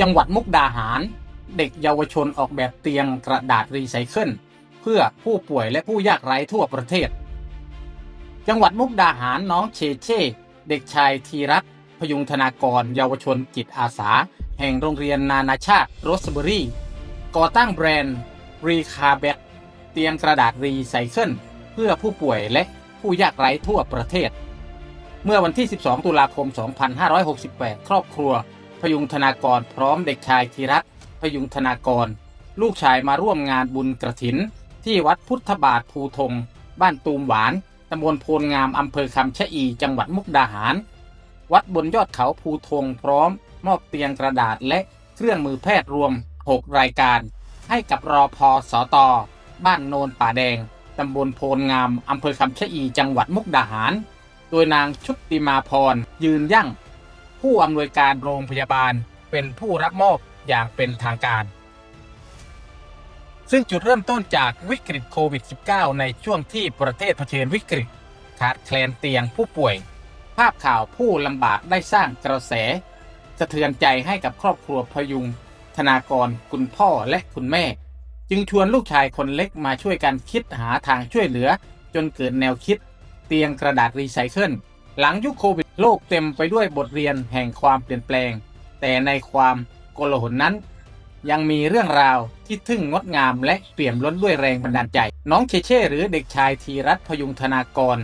จังหวัดมุกดาหาร เด็กเยาวชนออกแบบเตียงกระดาษรีไซเคิลเพื่อผู้ป่วยและผู้ยากไร้ทั่วประเทศ จังหวัดมุกดาหารน้องเชเช่ เด็กชายธีรัตพยุงธนากร เยาวชนจิตอาสา แห่งโรงเรียนนานาชาติโรสเบอรี่ ก่อตั้งแบรนด์รีคาเบตเตียงกระดาษรีไซเคิลเพื่อผู้ป่วยและผู้ยากไร้ทั่วประเทศ เมื่อวันที่ 12 ตุลาคม 2568 ครอบครัว พยุงธนากรพร้อมเด็กชายธีรัตพยุงธนากร ลูกชายมาร่วมงานบุญกระถิน ที่วัดพุทธบาทภูทง บ้านตูมหวานตำบลโพลงามอำเภอคำชะอี จังหวัดมุกดาหาร วัดบนยอดเขาภูทงพร้อม มอบเตียงกระดาษและเครื่องมือแพทย์รวม 6 รายการ ให้กับรอพอสอตอบ้านโนนป่าแดงตำบลโพลงามอำเภอคำชะอี จังหวัดมุกดาหาร โดยนางชุติมาพรยืนยั่ง ผู้อำนวยการโรงพยาบาลเป็นผู้รับมอบอย่างเป็นทางการ ซึ่งจุดเริ่มต้นจากวิกฤตโควิด -19 ในช่วงที่ประเทศเผชิญวิกฤต ขาดแคลนเตียงผู้ป่วย ภาพข่าวผู้ลำบากได้สร้างกระแส สะเทือนใจให้กับครอบครัวพยุง ธนากรคุณพ่อและคุณแม่ จึงชวนลูกชายคนเล็กมาช่วยกันคิดหาทางช่วยเหลือ จนเกิดแนวคิด เตียงกระดาษรีไซเคิลหลังยุคโควิด โลกเต็มไปด้วยบทเรียนแห่งความเปลี่ยนแปลง แต่ในความโกลาหลนั้น ยังมีเรื่องราวที่ทึ่งงดงามและเปี่ยมล้นด้วยแรงบันดาลใจ น้องเชเช่หรือเด็กชายธีรัตพยุงธนากร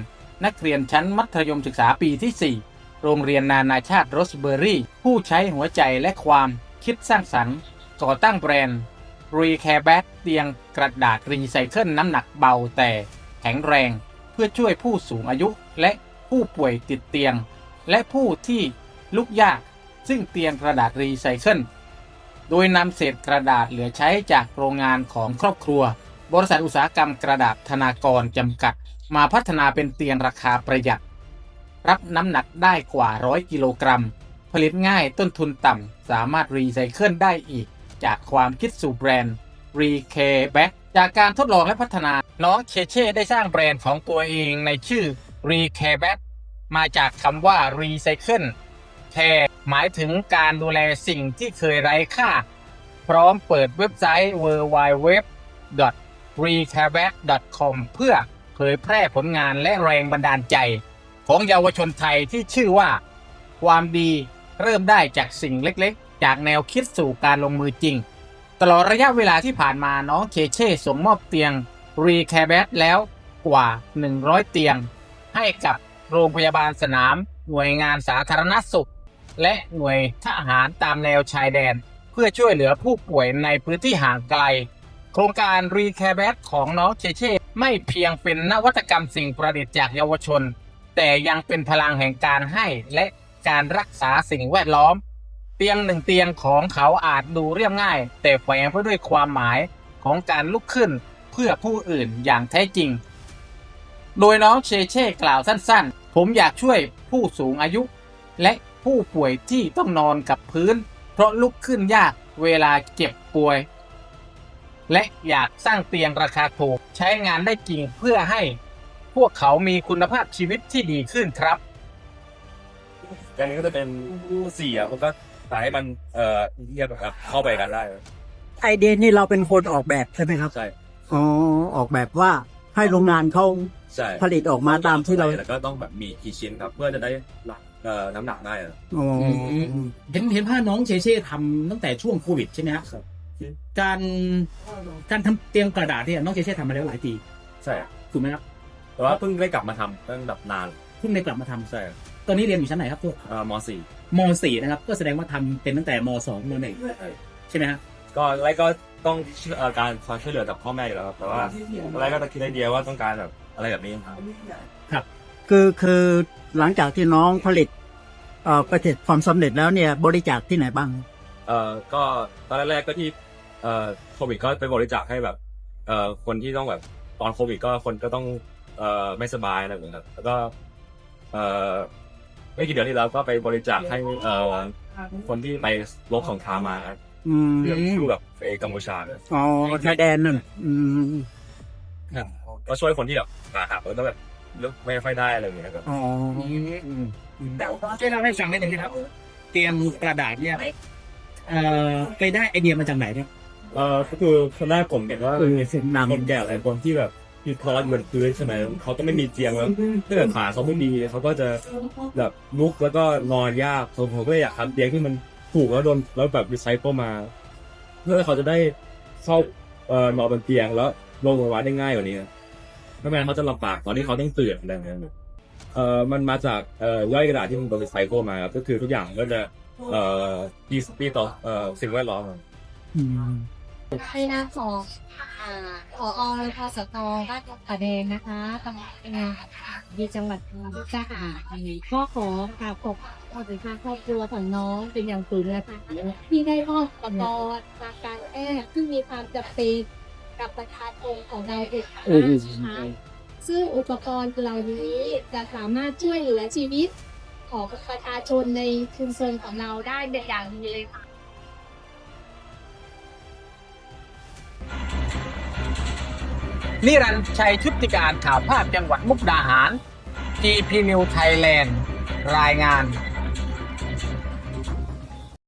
นักเรียนชั้นมัธยมศึกษาปีที่ 4 โรงเรียนนานาชาติโรสเบอรี่ ผู้ใช้หัวใจและความคิดสร้างสรรค์ก่อตั้งแบรนด์รีแคร์แบ็เตียงกระดาษรีไซเคิลน้ำหนักเบาแต่แข็งแรง เพื่อช่วยผู้สูงอายุและผู้ป่วยติดเตียง และผู้ที่ลุกยากซึ่งเตียงกระดาษรีไซเคิล โดยนำเศษกระดาษเหลือใช้จากโรงงานของครอบครัว บริษัทอุตสาหกรรมกระดาษธนากรจำกัด มาพัฒนาเป็นเตียงราคาประหยัด รับน้ำหนักได้กว่าร้อยกิโลกรัม ผลิตง่ายต้นทุนต่ำ สามารถรีไซเคิลได้อีก จากความคิดสู่แบรนด์ r e c a Back จากการทดลองและพัฒนา น้องเชเช่ได้สร้างแบรนด์ของตัวเองในชื่อ r e c a Back มาจากคำว่า Recycle Care หมายถึงการดูแลสิ่งที่เคยไร้ค่า พร้อมเปิดเว็บไซต์ www.recareback.com เพื่อเผยแพร่ผลงานและแรงบันดาลใจ ของเยาวชนไทยที่ชื่อว่า ความดีเริ่มได้จากสิ่งเล็กๆ จากแนวคิดสู่การลงมือจริง ตลอดระยะเวลาที่ผ่านมาน้องเคเช่ส่งมอบเตียงรีแคร์แบแล้วกว่า 100 เตียง ให้กับ โรงพยาบาลสนาม หน่วยงานสาธารณสุข และหน่วยทหารตามแนวชายแดน เพื่อช่วยเหลือผู้ป่วยในพื้นที่ห่างไกล โครงการรีแคร์แบทของน้องเชเช่ไม่เพียงเป็นนวัตกรรมสิ่งประดิษฐ์จากเยาวชน แต่ยังเป็นพลังแห่งการให้และการรักษาสิ่งแวดล้อม เตียงหนึ่งเตียงของเขาอาจดูเรียบง่าย แต่แฝงไปด้วยความหมายของการลุกขึ้นเพื่อผู้อื่นอย่างแท้จริง โดยน้องเชเช่กล่าวสั้นๆ ผมอยากช่วยผู้สูงอายุ และผู้ป่วยที่ต้องนอนกับพื้น เพราะลุกขึ้นยากเวลาเจ็บป่วย และอยากสร้างเตียงราคาถูกใช้งานได้จริงเพื่อให้ พวกเขามีคุณภาพชีวิตที่ดีขึ้นครับอันนี้ก็จะเป็นสี่อะมันก็สายให้มันเอ่อเรียกแบบเข้าไปกันได้ไอเดียนี่เราเป็นคนออกแบบใช่ไหมครับใช่อ๋อออกแบบว่าให้โรงงานเขา ใช่ผลิตออกมาตามที่เรา แล้วก็ต้องแบบมีกี่ชิ้นครับ เพื่อจะได้หนักเอ่อน้ำหนักได้อะอ๋ออมเห็นเห็นว่าน้องเชเช่ทำตั้งแต่ช่วงโควิดใช่ไหมครับครับการการทำเตียงกระดาษเนี่ยน้องเชเช่ทำมาแล้วหลายปีใช่ถูกไหมครับแต่ว่าเพิ่งได้กลับมาทำตั้งแบบนานเพิ่งได้กลับมาทำใช่ตอนนี้เรียนอยู่ชั้นไหนครับตัวเอ่อมสี่มสี่นะครับ ก็แสดงว่าทำเป็นตั้งแต่มสองมหนึ่งใช่ไหมครับก็แล้วก็ต้องเอ่อการความช่วยเหลือจากพ่อแม่อยู่แล้วครับแต่ว่าอะไรก็ต้องคิดไอเดียว่าต้องการแบบ อะไรแบบนี้ครับ คือคือหลังจากที่น้องผลิตเอ่อประสบความสำเร็จแล้วเนี่ย บริจาคที่ไหนบ้าง เอ่อก็ตอนแรกๆก็ที่เอ่อโควิดก็ไปบริจาคให้แบบเอ่อคนที่ต้องแบบตอนโควิดก็คนก็ต้องเอ่อไม่สบายอะไรแบบนี้ครับแล้วก็เอ่อไม่กี่เดือนที่แล้วก็ไปบริจาคให้เอ่อคนที่ไปลบสงครามมาครับอืมเรื่องสู้กับเอกัมพูชาเนี่ยอ๋อชายแดนนั่นอืม ก็ช่วยคนที่แบบขาหักแล้วแบบเลือกไม่ค่อยได้อะไรอย่างเงี้ยครับอ๋อช่วยเล่าให้ฟังได้หนึ่งครับ เตียงกระดาษเนี่ยเอ่อไปได้ไอเดียมาจากไหนเนี่ยเออก็คือตอนแรกผมเห็นว่าเออเสียงนำคนแก่หลายคนที่แบบที่คลอดอยู่บนพื้นใช่ไหมเขาก็ไม่มีเตียงแล้วถ้าเกิดขาเขาไม่ดีเขาก็จะแบบลุกแล้วก็นอนยากผมผมก็เลยอยากทำเตียงที่มันถูกแล้วโดนแล้วแบบรีไซเคิลมา เพื่อเขาจะได้เข้าเอ่อนอนบนเตียงแล้วลงมาวัดได้ง่ายกว่านี้ ไม่งั้นเขาจะลำบากตอนที่เขาต้องตื่นอะไรอย่างเงี้ยเอ่อมันมาจากเอ่อย่อยกระดาษที่มันโดนรีไซเคิลมาครับก็คือทุกอย่างก็จะเอ่อดีดีต่อเอ่อสิ่งแวดล้อมครับ ให้หน้าขออ่าผอพสตราชประเด็นนะคะตำรวจงานที่จังหวัดมุกดาหารก็ขอกราบขอบคุณถึงทางครอบครัวของน้องเป็นอย่างสูงนะคะที่ได้มอบอุปกรณ์ทางการแพทย์ซึ่งมีความจำเป็น กับประชาชนของเราเด็กนะคะซึ่งอุปกรณ์เหล่านี้จะสามารถช่วยเหลือชีวิตของประชาชนในชุมชนของเราได้เป็นอย่างดีเลยค่ะนิรันดร์ชัยชุติการข่าวภาพจังหวัดมุกดาหาร GP New Thailand รายงาน